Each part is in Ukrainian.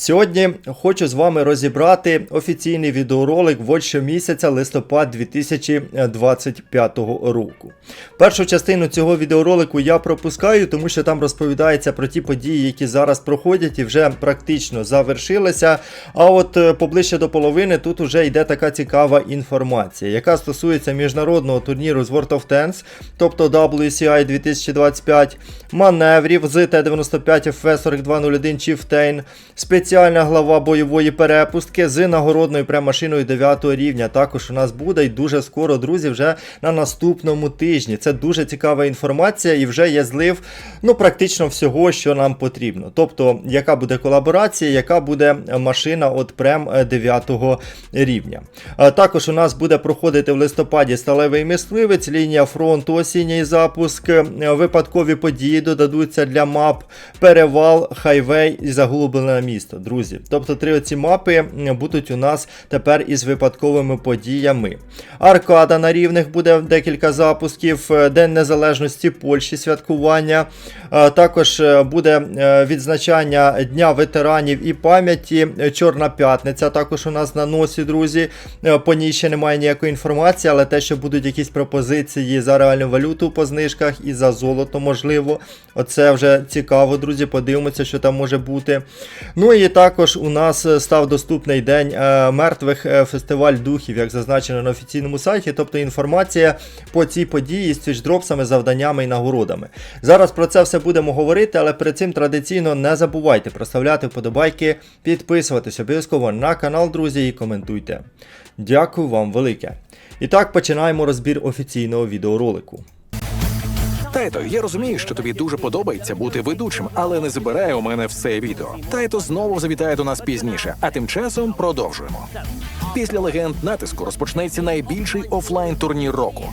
Сьогодні хочу з вами розібрати офіційний відеоролик в щомісяця листопад 2025 року. Першу частину цього відеоролику я пропускаю, тому що там розповідається про ті події, які зараз проходять і вже практично завершилися. А от е, поближче до половини тут вже йде така цікава інформація, яка стосується міжнародного турніру з World of Tanks, тобто WCI 2025, маневрів з Т-95 FV4201 Chieftain, спеціальна глава бойової перепустки з нагородною прем-машиною 9 рівня. Також у нас буде і дуже скоро, друзі, вже на наступному тижні. Це дуже цікава інформація, і вже є злив ну, практично всього, що нам потрібно. Тобто, яка буде колаборація, яка буде машина от прем 9 рівня. Також у нас буде проходити в листопаді сталевий мисливець, лінія фронту, осінній запуск, випадкові події додадуться для мап, перевал, хайвей і заглублене місто. Друзі. Тобто три оці мапи будуть у нас тепер із випадковими подіями. Аркада на рівних буде декілька запусків, е, День Незалежності Польщі святкування. Е, Також е, буде відзначання Дня ветеранів і пам'яті. Чорна п'ятниця також у нас на носі, друзі. По ній ще немає ніякої інформації, але те, що будуть якісь пропозиції за реальну валюту по знижках і за золото, можливо. Оце вже цікаво, друзі. Подивимося, що там може бути. Ну також у нас е, став доступний день е, мертвих е, фестиваль духів, як зазначено на офіційному сайті. Тобто інформація по цій події з твічдропсами, завданнями і нагородами. Зараз про це все будемо говорити, але перед цим традиційно не забувайте проставляти вподобайки, підписуватись обов'язково на канал, друзі, і коментуйте. Дякую вам велике. І так починаємо розбір офіційного відеоролику. Тайто, я розумію, що тобі дуже подобається бути ведучим, але не забирай у мене все відео. Тайто знову завітає до нас пізніше, а тим часом продовжуємо. Після легенд натиску розпочнеться найбільший офлайн турнір року.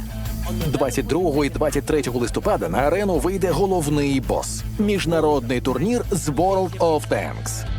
22 і 23 листопада на арену вийде головний бос міжнародний турнір з World of Tanks.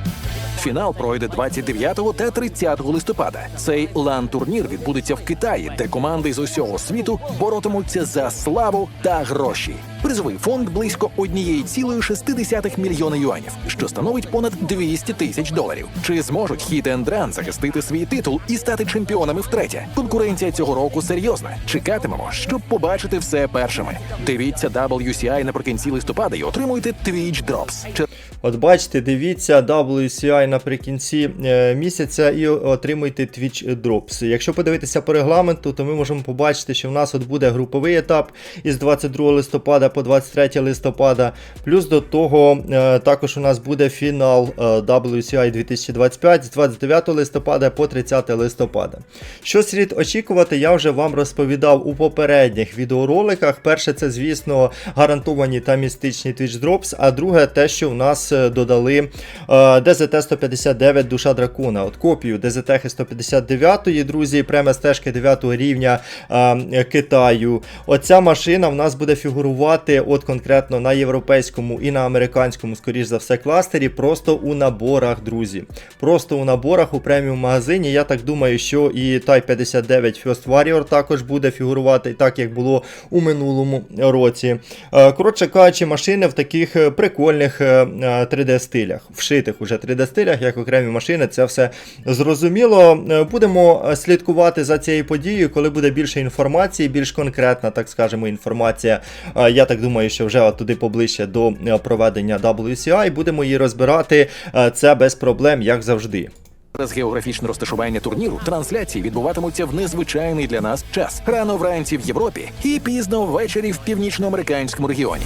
Фінал пройде 29 та 30 листопада. Цей лан-турнір відбудеться в Китаї, де команди з усього світу боротимуться за славу та гроші. Призовий фонд близько 1,6 мільйона юанів, що становить понад 200 тисяч доларів. Чи зможуть Хіт Ран захистити свій титул і стати чемпіонами втретє? Конкуренція цього року серйозна. Чекатимемо, щоб побачити все першими. Дивіться WCI наприкінці листопада і отримуйте Twitch Drops. От бачите, дивіться WCI наприкінці е, місяця і отримуйте Twitch Drops. Якщо подивитися по регламенту, то ми можемо побачити, що в нас от буде груповий етап із 22 листопада по 23 листопада. Плюс до того е, також у нас буде фінал е, WCI 2025 з 29 листопада по 30 листопада. Що слід очікувати, я вже вам розповідав у попередніх відеороликах. Перше, це, звісно, гарантовані та містичні Twitch Drops, а друге, те, що в нас е, додали е, ДЗТ 159 Душа Дракона. От копію ДЗТ 159, друзі, прямо стежки 9 рівня е, Китаю. Оця машина в нас буде фігурувати от конкретно на європейському і на американському, скоріш за все, кластері, просто у наборах, друзі. Просто у наборах у преміум магазині. Я так думаю, що і Type 59 First Warrior також буде фігурувати, так як було у минулому році. Е, Коротше кажучи, машини в таких е, прикольних е, е, 3D стилях, вшитих уже 3D стилях, як окремі машини, це все зрозуміло. Будемо слідкувати за цією подією, коли буде більше інформації, більш конкретна, так скажемо, інформація. Е, Так думаю, що вже туди поближче до е, проведення WCI будемо її розбирати. Е, Це без проблем, як завжди. Через географічне розташування турніру трансляції відбуватимуться в незвичайний для нас час рано вранці в Європі і пізно ввечері в північноамериканському регіоні.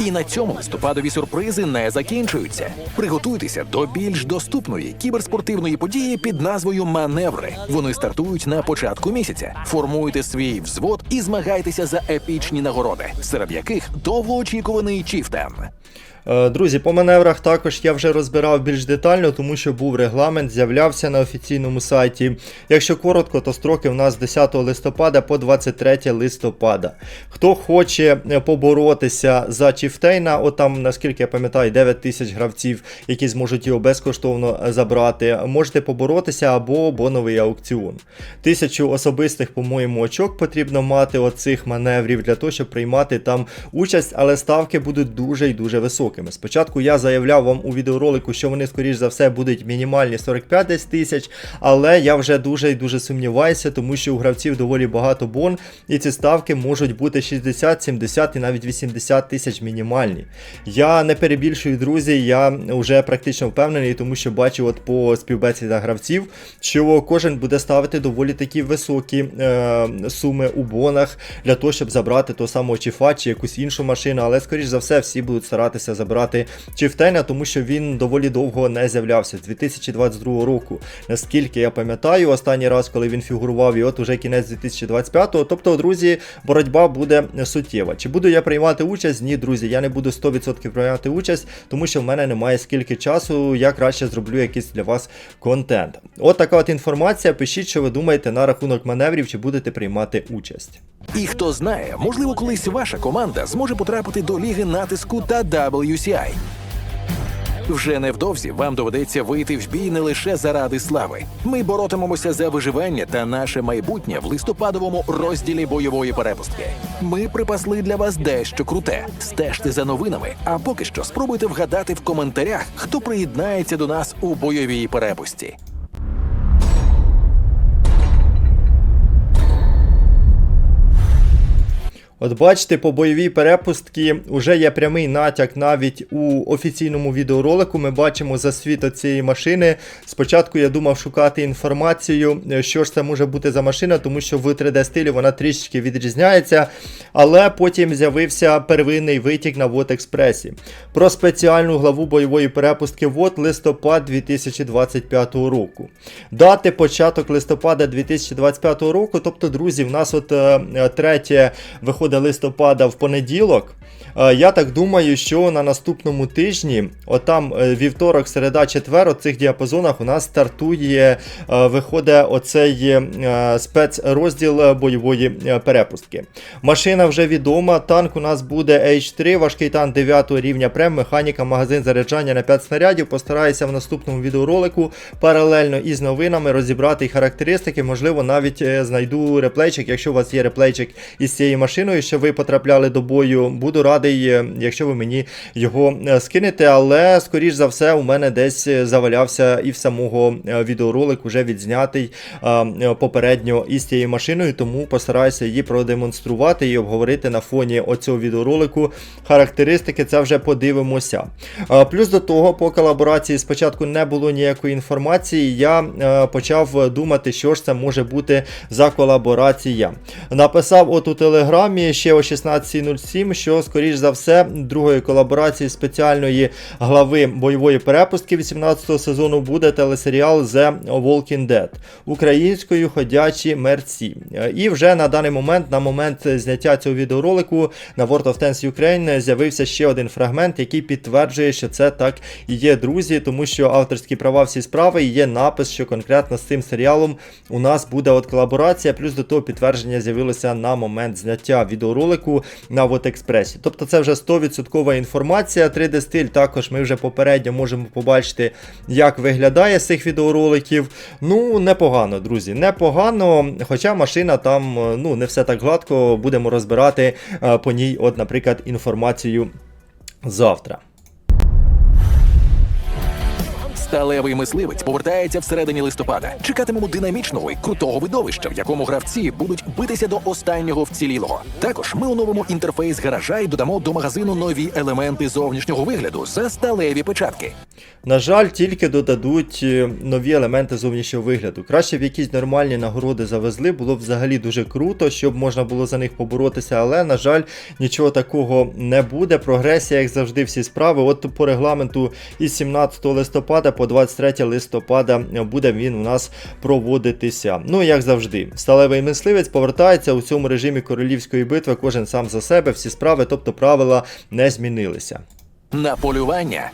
І на цьому листопадові сюрпризи не закінчуються. Приготуйтеся до більш доступної кіберспортивної події під назвою Маневри. Вони стартують на початку місяця. Формуйте свій взвод і змагайтеся за епічні нагороди, серед яких довгоочікуваний Чіфтен. Е, Друзі, по маневрах також я вже розбирав більш детально, тому що був регламент, з'являвся на офіційному сайті. Якщо коротко, то строки в нас з 10 листопада по 23 листопада. Хто хоче е, поборотися за Чіфтейна, от там, наскільки я пам'ятаю, 9 тисяч гравців, які зможуть його безкоштовно е, забрати, можете поборотися або боновий аукціон. Тисячу особистих, по-моєму, очок потрібно мати оцих маневрів для того, щоб приймати там участь, але ставки будуть дуже і дуже високими. Спочатку я заявляв вам у відеоролику, що вони, скоріш за все, будуть мінімальні 45 десь тисяч, але я вже дуже і дуже сумніваюся, тому що у гравців доволі багато бон, і ці ставки можуть бути 60, 70 і навіть 80 тисяч мінімальні. Я не перебільшую, друзі, я вже практично впевнений, тому що бачу от по співбесідах гравців, що кожен буде ставити доволі такі високі е, суми у бонах для того, щоб забрати того самого Чіфа чи якусь іншу машину, але скоріш за все всі будуть старатися забрати Чіфтейна, тому що він доволі довго не з'являвся з 2022 року. Наскільки я пам'ятаю, останній раз, коли він фігурував, і от уже кінець 2025-го. Тобто, друзі, боротьба буде суттєва. Чи буду я приймати участь? Ні, друзі, я не буду 100% приймати участь, тому що в мене немає скільки часу. Я краще зроблю якийсь для вас контент. От така от інформація. Пишіть, що ви думаєте на рахунок маневрів, чи будете приймати участь. І хто знає, можливо, колись ваша команда зможе потрапити до ліги натиску та WCI. Вже невдовзі вам доведеться вийти в бій не лише заради слави. Ми боротимемося за виживання та наше майбутнє в листопадовому розділі бойової перепустки. Ми припасли для вас дещо круте. Стежте за новинами, а поки що спробуйте вгадати в коментарях, хто приєднається до нас у бойовій перепусті. От бачите, по бойовій перепустці вже є прямий натяк навіть у офіційному відеоролику. Ми бачимо засвіт цієї машини. Спочатку я думав шукати інформацію, е, що ж це може бути за машина, тому що в 3D стилі вона трішечки відрізняється. Але потім з'явився первинний витік на Вот Експресі. Про спеціальну главу бойової перепустки ВОД листопад 2025 року. Дати початок листопада 2025 року. Тобто, друзі, в нас от е, третє виходить листопада в понеділок. Е, Я так думаю, що на наступному тижні, отам е, вівторок, середа, четвер, у цих діапазонах у нас стартує, е, виходить оцей спецрозділ бойової перепустки. Машина вже відома. Танк у нас буде H3, важкий танк 9 рівня прем, механіка, магазин заряджання на 5 снарядів. Постараюся в наступному відеоролику паралельно із новинами розібрати характеристики. Можливо, навіть знайду реплейчик, якщо у вас є реплейчик із цією машиною, що ви потрапляли до бою. Буду радий, е, якщо ви мені його е, скинете, але скоріш за все у мене десь е, завалявся і в самого відеоролик вже відзнятий попередньо із цією машиною, тому постараюся її продемонструвати і обговорити на фоні оцього відеоролику. Характеристики це вже подивимося. Плюс до того, по колаборації спочатку не було ніякої інформації. Я почав думати, що ж це може бути за колаборація. Написав от у телеграмі ще о 16.07, що, скоріш за все, другої колаборації спеціальної глави бойової перепустки 18-го сезону буде телесеріал The Walking Dead українською ходячі мерці. І вже на даний момент, на момент зняття цього відеоролику на World of Tanks Ukraine з'явився ще один фрагмент, який підтверджує, що це так і є, друзі, тому що авторські права всі справи і є напис, що конкретно з цим серіалом у нас буде от колаборація, плюс до того підтвердження з'явилося на момент зняття відеоролику на Вот Експресі. Тобто це вже 100% інформація. 3D стиль також ми вже попередньо можемо побачити, як виглядає з цих відеороликів. Ну, непогано, друзі, непогано. Хоча машина там е, ну, не все так гладко, будемо розбирати е, по ній, от, наприклад, інформацію завтра. Сталевий мисливець повертається всередині листопада. Чекатимемо динамічного і крутого видовища, в якому гравці будуть битися до останнього вцілілого. Також ми оновимо інтерфейс гаража і додамо до магазину нові елементи зовнішнього вигляду за сталеві печатки. На жаль, тільки додадуть е, нові елементи зовнішнього вигляду. Краще б якісь нормальні нагороди завезли, було б взагалі дуже круто, щоб можна було за них поборотися, але, на жаль, нічого такого не буде. Прогресія, як завжди, всі справи. От по регламенту із 17 листопада по 23 листопада буде він у нас проводитися. Ну, як завжди, сталевий мисливець повертається у цьому режимі королівської битви, кожен сам за себе, всі справи, тобто правила не змінилися. на полювання.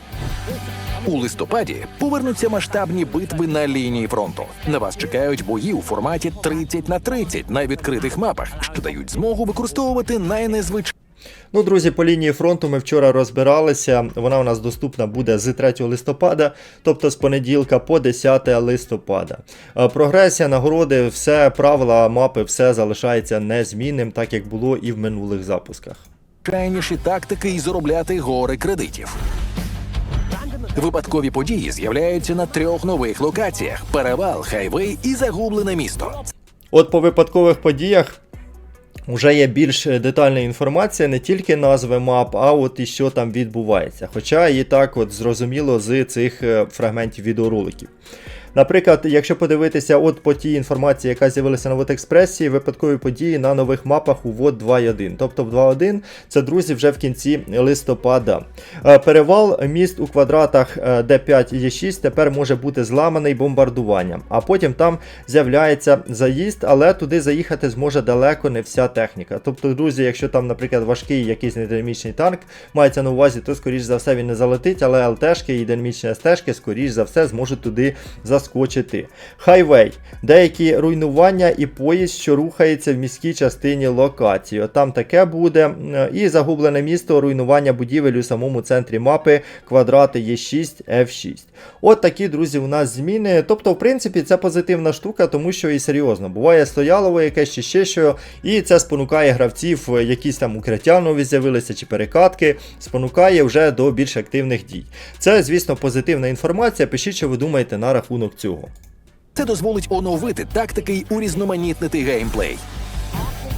У листопаді повернуться масштабні битви на лінії фронту. На вас чекають бої у форматі 30 на 30 на відкритих мапах, що дають змогу використовувати найнезвичайніші Ну, друзі, по лінії фронту ми вчора розбиралися. Вона у нас доступна буде з 3 листопада, тобто з понеділка по 10 листопада. Е, Прогресія, нагороди, все правила мапи, все залишається незмінним, так як було і в минулих запусках. Крайніші тактики і заробляти гори кредитів. Випадкові події з'являються на трьох нових локаціях: перевал, хайвей і загублене місто. От по випадкових подіях. Вже є більш детальна інформація, не тільки назви мап, а от і що там відбувається. Хоча і так от зрозуміло з цих е, фрагментів відеороликів. Наприклад, якщо подивитися от по тій інформації, яка з'явилася на Експресі, випадкові події на нових мапах у ВОД 2.1. Тобто в 2.1 це друзі вже в кінці листопада. Е, Перевал міст у квадратах е, D5 і E6 тепер може бути зламаний бомбардуванням, а потім там з'являється заїзд, але туди заїхати зможе далеко не вся техніка. Тобто, друзі, якщо там, наприклад, важкий якийсь нединамічний танк мається на увазі, то скоріш за все він не залетить, але ЛТшки і динамічні СТшки, скоріш за все, зможуть туди заскочити. Хайвей. Деякі руйнування і поїзд, що рухається в міській частині локації. От Там таке буде. І загублене місто, руйнування будівель у самому центрі мапи, квадрати Е6, F6. От такі, друзі, у нас зміни. Тобто, в принципі, це позитивна штука, тому що і серйозно. Буває стоялово якесь чи ще що, і це спонукає гравців, якісь там укриття нові з'явилися чи перекатки, спонукає вже до більш активних дій. Це, звісно, позитивна інформація. Пишіть, що ви думаєте на рахунок цього. Це дозволить оновити тактики й урізноманітнити геймплей.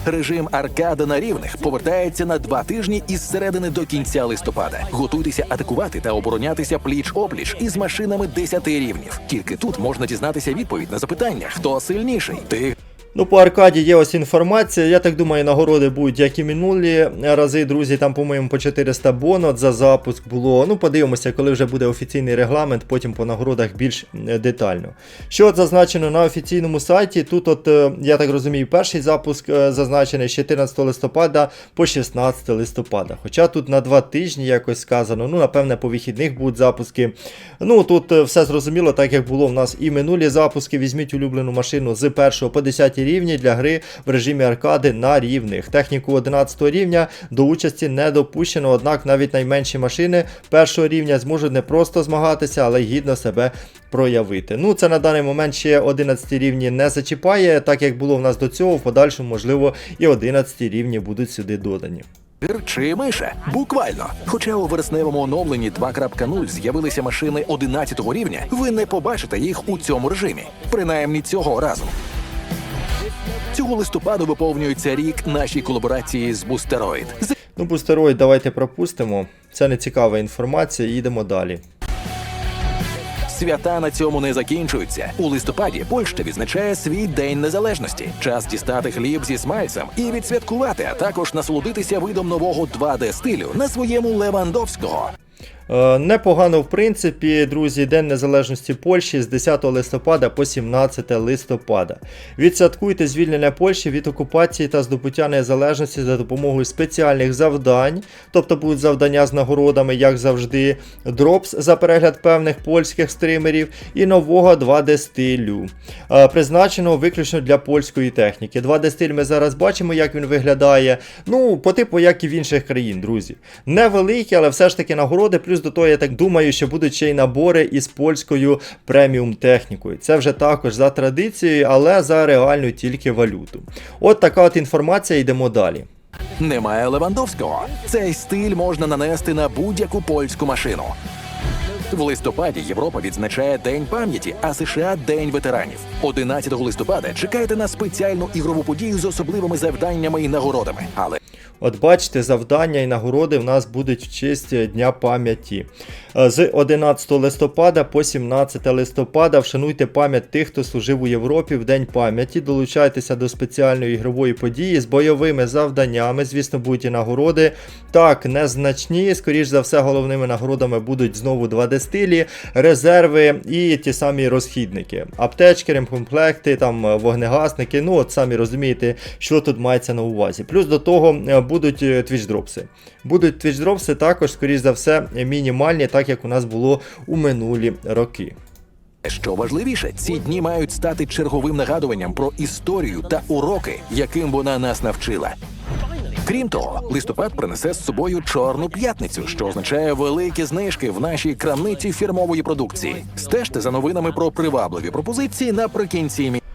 Режим аркада на рівних повертається на два тижні із середини до кінця листопада. Готуйтеся атакувати та оборонятися пліч-опліч із машинами 10 рівнів. Тільки тут можна дізнатися відповідь на запитання, хто сильніший. Ти Ну, по аркаді є ось інформація. Я так думаю, нагороди будуть, як і минулі рази, друзі. Там, по-моєму, по 400 бонот за запуск було. Ну, подивимося, коли вже буде офіційний регламент, потім по нагородах більш е, детально. Що от зазначено на офіційному сайті? Тут, от, е, я так розумію, перший запуск е, зазначений з 14 листопада по 16 листопада. Хоча тут на два тижні якось сказано, ну, напевне, по вихідних будуть запуски. Ну, тут все зрозуміло, так як було в нас і минулі запуски. Візьміть улюблену машину з 1 по 10 рівні для гри в режимі аркади на рівних. Техніку 11 рівня до участі не допущено, однак навіть найменші машини першого рівня зможуть не просто змагатися, але й гідно себе проявити. Ну, це на даний момент ще 11 рівні не зачіпає, так як було в нас до цього, в подальшому, можливо, і 11 рівні будуть сюди додані. Чи миша? Буквально. Хоча у вересневому оновленні 2.0 з'явилися машини 11 рівня, ви не побачите їх у цьому режимі. Принаймні цього разу. Цього листопаду виповнюється рік нашій колаборації з Бустероїд. Ну, бустероїд давайте пропустимо. Це не цікава інформація, їдемо далі. Свята на цьому не закінчуються. У листопаді Польща відзначає свій день незалежності. Час дістати хліб зі смальцем і відсвяткувати, а також насолодитися видом нового 2D стилю на своєму Левандовського. Е, Непогано, в принципі, друзі, День Незалежності Польщі з 10 листопада по 17 листопада. Відсвяткуйте звільнення Польщі від окупації та здобуття незалежності за допомогою спеціальних завдань, тобто будуть завдання з нагородами, як завжди, дропс за перегляд певних польських стримерів і нового 2D стилю, е, призначеного виключно для польської техніки. 2D стиль ми зараз бачимо, як він виглядає. Ну, по типу, як і в інших країн, друзі. Невеликі, але все ж таки нагороди. Плюс до того, я так думаю, що будуть ще й набори із польською преміум технікою. Це вже також за традицією, але за реальну тільки валюту. От така от інформація, йдемо далі. Немає Левандовського. Цей стиль можна нанести на будь-яку польську машину. В листопаді Європа відзначає День пам'яті, а США День ветеранів. 11 листопада чекайте на спеціальну ігрову подію з особливими завданнями і нагородами. Але От бачите, завдання і нагороди в нас будуть в честь Дня пам'яті. Е, З 11 листопада по 17 листопада вшануйте пам'ять тих, хто служив у Європі в День пам'яті. Долучайтеся до спеціальної ігрової події з бойовими завданнями. Звісно, будуть і нагороди. Так, незначні. Скоріш за все, головними нагородами будуть знову 2D дистилі, резерви і ті самі розхідники. Аптечки, ремкомплекти, там е, вогнегасники. Ну, от самі розумієте, що тут мається на увазі. Плюс до того е, будуть е, твічдропси. Будуть твічдропси також, скоріш за все, мінімальні, так як у нас було у минулі роки. Що важливіше, ці дні мають стати черговим нагадуванням про історію та уроки, яким вона нас навчила. Крім того, листопад принесе з собою чорну п'ятницю, що означає великі знижки в нашій крамниці фірмової продукції. Стежте за новинами про привабливі пропозиції наприкінці місяця.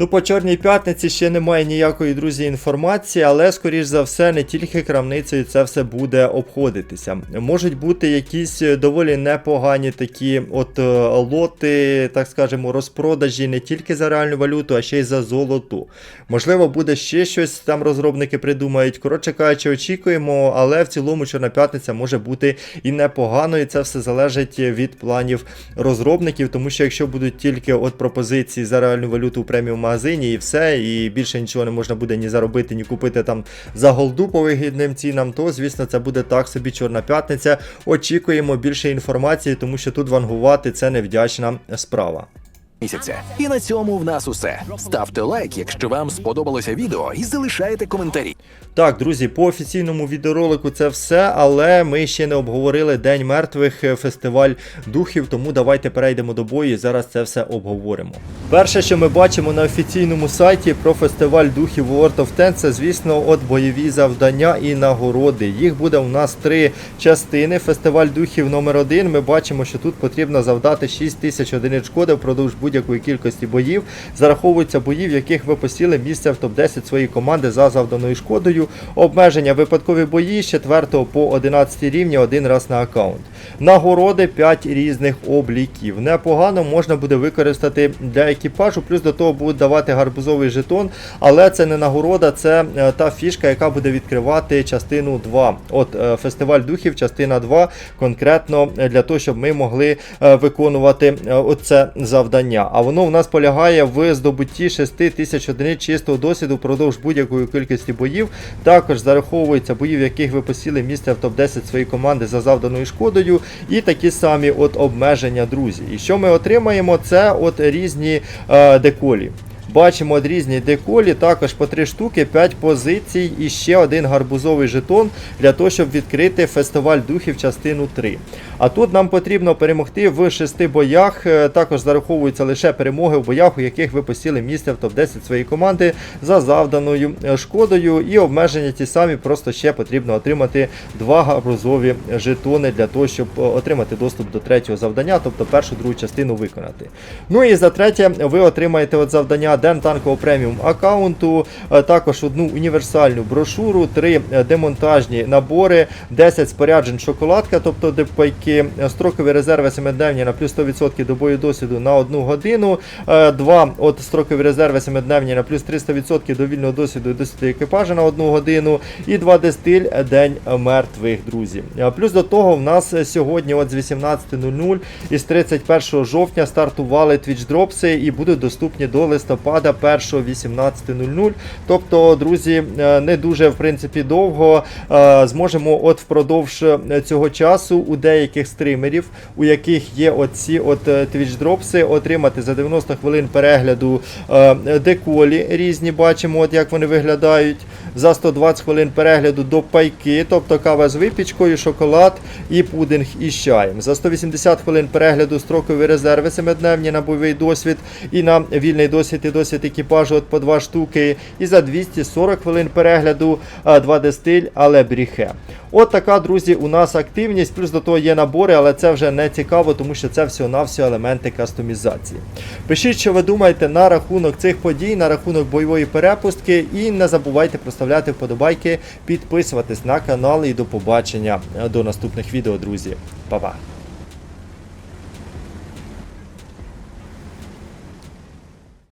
Ну, по Чорній п'ятниці ще немає ніякої, друзі, інформації, але, скоріш за все, не тільки крамницею це все буде обходитися. Можуть бути якісь е, доволі непогані такі от е, лоти, так скажемо, розпродажі не тільки за реальну валюту, а ще й за золоту. Можливо, буде ще щось там розробники придумають. Коротше кажучи, очікуємо, але в цілому Чорна п'ятниця може бути і непоганою. Це все залежить від планів розробників, тому що якщо будуть тільки от пропозиції за реальну валюту у преміум магазині і все, і більше нічого не можна буде ні заробити, ні купити там за голду по вигідним цінам, то звісно це буде так собі Чорна п'ятниця. Очікуємо більше інформації, тому що тут вангувати це невдячна справа. Місяця. І на цьому в нас усе. Ставте лайк, якщо вам сподобалося відео, і залишайте коментарі. Так, друзі, по офіційному відеоролику це все, але ми ще не обговорили День мертвих е, фестиваль духів, тому давайте перейдемо до бою і зараз це все обговоримо. Перше, що ми бачимо на офіційному сайті про фестиваль духів World of Tanks, це, звісно, от бойові завдання і нагороди. Їх буде у нас три частини. Фестиваль духів номер 1 Ми бачимо, що тут потрібно завдати 6 тисяч одиниць шкоди впродовж будь-якої кількості боїв. Зараховуються бої, в яких ви посіли місце в топ-10 своєї команди за завданою шкодою. Обмеження випадкові бої з 4 по 11 рівні один раз на аккаунт. Нагороди 5 різних обліків. Непогано можна буде використати для екіпажу, плюс до того будуть давати гарбузовий жетон, але це не нагорода, це е, та фішка, яка буде відкривати частину 2. От е, фестиваль духів, частина 2, конкретно е, для того, щоб ми могли виконувати оце завдання. А воно в нас полягає в здобутті 6 тисяч одиниць чистого досвіду впродовж будь-якої кількості боїв. Також зараховуються бої, в яких ви посіли місце в топ-10 своєї команди за завданою шкодою, і такі самі от обмеження, друзі. І що ми отримаємо, це от різні е, деколі. Бачимо різні деколі, також по 3 штуки, 5 позицій і ще один гарбузовий жетон для того, щоб відкрити фестиваль духів частину 3. А тут нам потрібно перемогти в 6 боях. Е, Також зараховуються лише перемоги в боях, у яких ви посіли місце в топ-10 своєї команди за завданою е, шкодою. І обмеження ті самі, просто ще потрібно отримати два гарбузові жетони для того, щоб е, отримати доступ до третього завдання, тобто першу другу частину виконати. Ну і за третє, ви отримаєте от завдання Ден танкового преміум аккаунту, е, також одну універсальну брошуру, три е, демонтажні набори, 10 споряджень шоколадка, тобто депайки, е, строкові резерви 7-дневні на плюс 100% до бою досвіду на одну годину, два от строкові резерви 7-дневні на плюс 300% до вільного досвіду і досвіду екіпажа на одну годину, і два дистиль е, День мертвих, друзі. Плюс до того в нас сьогодні от з 18.00 і з 31 жовтня стартували твічдропси і будуть доступні до листопада 1 18.00. Тобто, друзі, е, не дуже в принципі довго е, зможемо от впродовж е, цього часу у деяких стримерів, у яких є оці от Twitch дропси, отримати за 90 хвилин перегляду деколі різні, бачимо, от як вони виглядають. За 120 хвилин перегляду до пайки, тобто кава з випічкою, шоколад і пудинг із чаєм. За 180 хвилин перегляду строкові резерви 7-дневні на бойовий досвід і на вільний досвід і досвід екіпажу от по 2 штуки. І за 240 хвилин перегляду 2 дистиль, але бріхе. От така, друзі, у нас активність, плюс до того є набори, але це вже не цікаво, тому що це всього-навсього елементи кастомізації. Пишіть, що ви думаєте на рахунок цих подій, на рахунок бойової перепустки, і не забувайте проставляти вподобайки, підписуватись на канал і до побачення до наступних відео, друзі. Па-па!